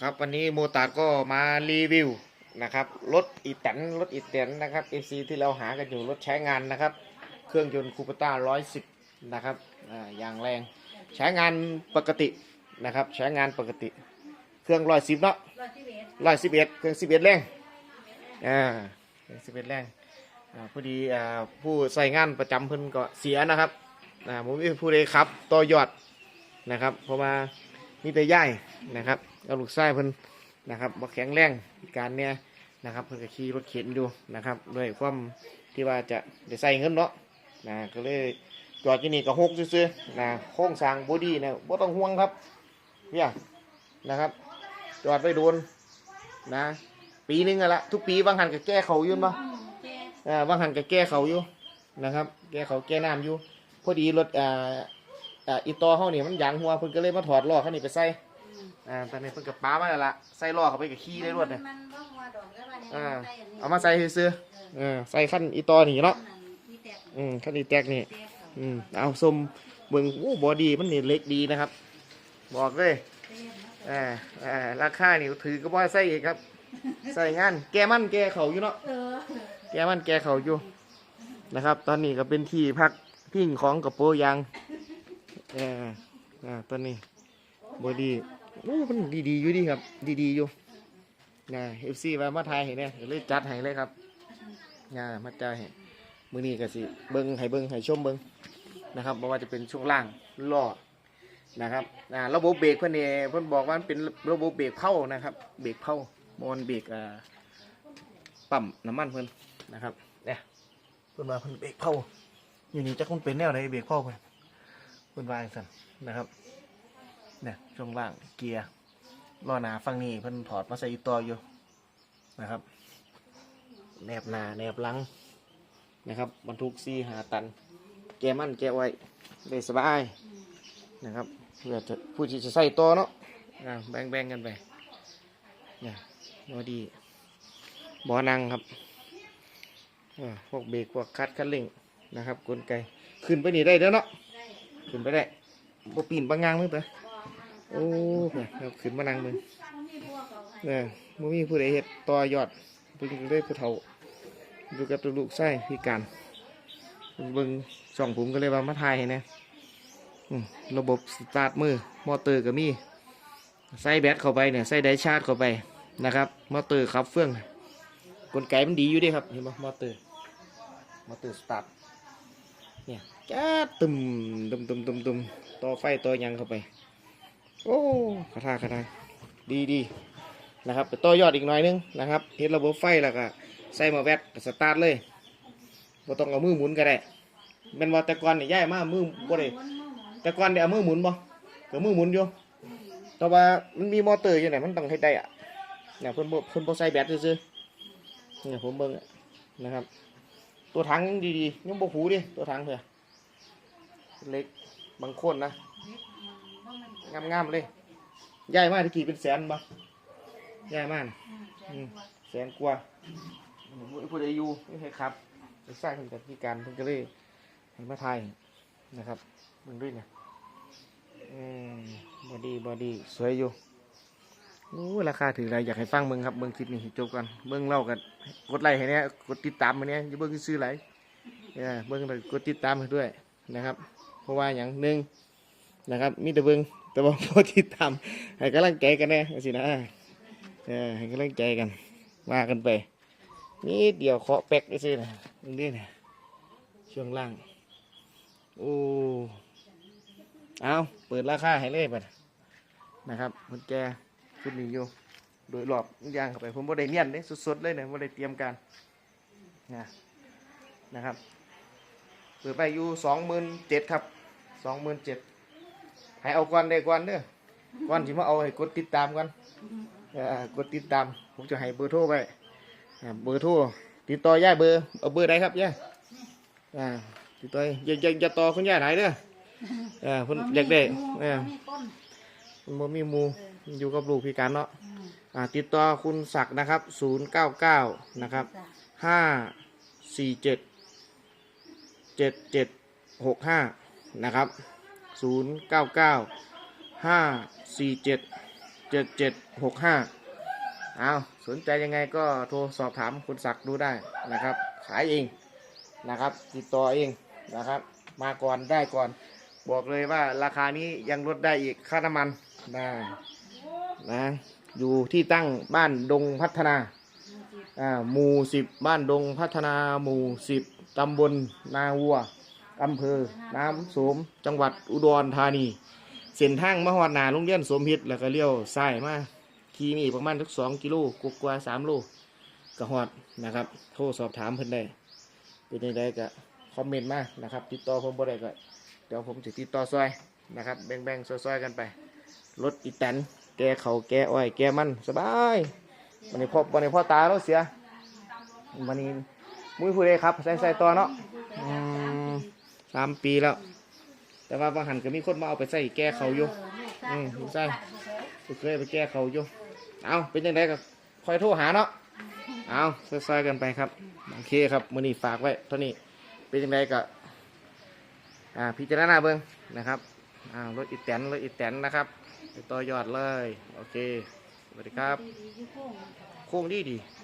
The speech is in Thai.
ครับวันนี้โมตาดก็มารีวิวนะครับรถอีแตนรถอีแตนนะครับ AC ที่เราหากันอยู่รถใช้งานนะครับ เครื่องยนต์คูปต้า110นะครับออย่างแรงใช้งานปกตินะครับใช้งานปกติ เครื่อง110เนาะร้อยสิบเอ็ดเครื่อง11แรงอ่าเครื่อง11แรงอ่าพอดีอ่าผู้ใส่งานประจำเพิ่นก็เสียนะครับอ่าผมมีผู้ใดครับต่อยอดนะครับพราะว่า มีแต่ย่ายนะครับเอาลูกไส้เพิ่นนะครับบ่แข็งแรงพิการเนี่ยนะครับเพิ่นก็ขี่รถเข็นอยู่นะครับด้วยความที่ว่าจะได้ใส่เงินเนาะนะก็เลยจอดที่นี่ก็หกซื่อๆนะโค้งสร้างบอดี้เนี่ยบ่ต้องห่วงครับเนี่ยนะครับ จอดไว้โดนนะ ปีหนึงอะละทุกปีบางหันก็แก้เขาอยู่เนาะอืมแกอ่าบางหันก็แก้เขาอยู่นะครับ แก้เขาแก้น้ำอยู่ พอดีรถอ่า อ่าอีตอเขาเนี่ยมันยางหัวเพิ่นก็เลยมาถอดล้อเขานี่ไปใส่อืมอ่าตอนนี้เพิ่นกับป้ามาแล้วล่ะใส่ล้อเข้าไปกับขี้ได้รวดเลยมันบ่หัวดอกแล้วว่าเนี่ยอ่าใส่นนี้เอามาใส่ซื้อๆเออใส่ขั้นอีตอนี่เนาะมีแตกอืมขั้นอีแตกนี่แตกเขาอืมเอาส้มเบิ่งโอ้บอดี้มันนี่เล็กดีนะครับ บอกเลยเต็มแล้วก็อ่าอ่าราคานี่ถือก็บ่ใส่อีกครับ ใส่งานแกมันแกเขาอยู่เนาะเออแกมันแกเขาอยู่นะครับ ตอนนี้ก็เป็นที่พักพิงของกระโปรงยาง เอออ่าตอนนี้บอดี้โอ้มันดีๆอยู่ดีครับ ดีๆอยู่นะเอฟซีมามาทายให้เนี่ยเลยจัดให้เลยครับนะมาจ่ายให้มือนี้ก็สิเบิ้งให้เบิ้งให้ชมเบิ้งนะครับไม่ว่าจะเป็นช่วงล่างล้อนะครับอ่าระบบเบรกเพื่อนเนี่ยเพื่อนบอกว่ามันเป็นระบบเบรกเผานะครับเบรกเผามอนเบรกอ่าปั๊มน้ำมันเพื่อนนะครับเนี่ยเพื่อนว่าเพื่อนเบรกเผาอยู่นี่จะคงเป็นแนวไหนเบรกเผาเพื่อน เพื่นวางซั่นนะครับเนี่ยช่วงล่างเกียร์ล้อหนาฝั่งนี้เพื่นถอดมาใส่อีต่ออยู่นะครับแนบหนาแนบหลังนะครับบรรทุกซีหาตัน แกมั่นแกไว้ได้สบายนะครับเพื่อจะผู้ที่จะใส่ตัวเนาะแบ่งแบ่งกันไปเนี่ยบอดีบอนังครับพวกเบรกพวกคัดคันเร่งนะครับกลไกขึ้นไปนี่ได้เด้อเนาะ ขึ้นไปได้บ่ปีนบางงางมึงเต๋อบ่โอ้เนี่ยครับขึ้นมานั่งมึงเนี่ยบ่มีผู้ใดเฮ็ดต่อยอดเพิ่งได้ผู้เฒ่าอยู่กับตัวลูกไส้พิการเบิ่งช่องผมก็เลยว่ามาถ่ายให้นะระบบสตาร์ทมือมอเตอร์ก็มีใส่แบตเข้าไปเนี่ยใส่ไดชาร์จเข้าไปนะครับ มอเตอร์ขับเฟื่องกลไกมันดีอยู่ด้ครับเห็นไหมมอเตอร์มอเตอร์สตาร์ท เนี่ยจ้าตึมตึมตึมตึมตึมต่อไฟต่อยังเข้าไป โอ้คาถาคาถาดีดีนะครับไปต่อยอดอีกหน่อยนึงนะครับเฮ็ดระบบไฟแล้วก็ใส่หมาแวดสตาร์ทเลยบ่ต้องเอามือหมุนก็ได้แม่นว่าแต่ก่อนนี่ย้ายมามือบ่ได้ม้วนม้วนม้วนแต่ก่อนได้เอามือหมุนบ่ก็มือหมุนอยู่แต่ว่ามันมีมอเตอร์อยู่ไหนมันต้องเฮ็ดได้อะเนี่ยเพิ่นบ่เพิ่นบ่ใส่แบตซื่อๆเนี่ยผมเบิ่งนะครับ ตัวถังยังดีๆยังบ่หูดิตัวถังเถอะเล็กบางคนนะงามๆเลยย้ายมาที่กี่เป็นแสนบ่ย้ายมาน่มแสนกว่าแสนกว่าผู้ใดอยู่ไม่ใช่ครับไปสร้างเพิ่นกับพิการเพิ่นก็เลยให้มาไทยนะครับเบิ่งด้วยเนี่ยอืมบอดี้บอดี้สวยอยู่ โอ้ราคาถืออะไรอยากให้ฟังเบิ่งครับเบิ่งคลิปนี้จบกันเบิ่งเล่ากันกดไลค์ให้เนี่ยกดติดตามให้เนี่ยอย่าเบิ่งซื้อไหลายเออเบิ่งกดติดตามให้ด้วยนะครับ เพราะว่าอย่างหนึ่งนะครับ มีแต่เบิ่งแต่ว่าพอติดตามให้กำลังใจกันแน่สินะเออให้กำลังใจกันว่ากันไปนี่เดี๋ยวเคาะแป๊กได้ซื้อนะนี่นะช่วงล่างโอ้เอาเปิดราคาให้เลยบัดนะครับมันแจ ชุดนี้อยู่ โดยรอบย่างเข้าไปผมบ่ได้เนียนเลยสดๆเลยเนี่ยบ่ได้เตรียมการนะนะครับเปิดไปอยู่สองหมื่นเจ็ดครับสองหมื่นเจ็ดให้เอาก่อนได้ก่อนเด้อก่อนที่มาเอาให้กดติดตามกันเออกดติดตาม ผมจะให้เบอร์โทรไปเบอร์โทรติดต่อย่าเบอร์เอาเบอร์ใดครับย่าติดต่ออย่าอย่าอย่าต่อคุณย่าไหนเด้ออ่าเพิ่นอยากได้เออมันมีมู อยู่กับลูกพิการเนาะอืมอ่าติดต่อคุณศักดิ์นะครับ 099 นะครับ จ้ะ547 7765 นะครับ 099 547เจ็ดเจ็ดหกห้าเอาสนใจยังไงก็โทรสอบถามคุณศักดิ์ดูได้นะครับ ขายเองนะครับ ติดต่อเองนะครับ มาก่อนได้ก่อน บอกเลยว่าราคานี้ยังลดได้อีกค่าน้ำมันนะ นะอยู่ที่ตั้งบ้านดงพัฒนาอ่าหมู่สิบบ้านดงพัฒนาหมู่สิบตำบลนาวัวอำเภอ น้ำโสม จังหวัดอุดรธานี เส้นทางมหอดนาโรงเรียนสมฮิตแล้วก็เลี้ยวซ้ายมาขี่มีประมาณสักสองกิโลกกว่าสามโลก็ฮอดนะครับ โทรสอบถามเพิ่นได้เป็นยังไงก็คอมเมนต์มานะครับ ติดต่อผมบ่ได้ก็เดี๋ยวผมจะติดต่อซอยนะครับ แบ่งๆซอยๆกันไป รถอีแตน แกเขาแกอ้อยแกมันสบายวันนี้พ่อวันนี้พ่อตาเราเสียวันนี้มุ้ยพูดเลยครับใส่ใส่ต่อเนาะสามปีแล้ว แต่ว่าบางหันก็มีคนมาเอาไปใส่แก้เขาอยู่อืมใช่เคยไปแก้เขาอยู่เอาเป็นยังไงก็คอยโทรหาเนาะเอาซอยๆกันไปครับโอเคครับมือนี้ฝากไว้เท่านี้เป็นยังไงก็อ่าพิจารณาเบิ้งนะครับอ่ารถอีแตนรถอีแตนนะครับ ต่อยอดเลย โอเคสวัสดีครับดีๆอยู่โค้งโค้งดีดีอื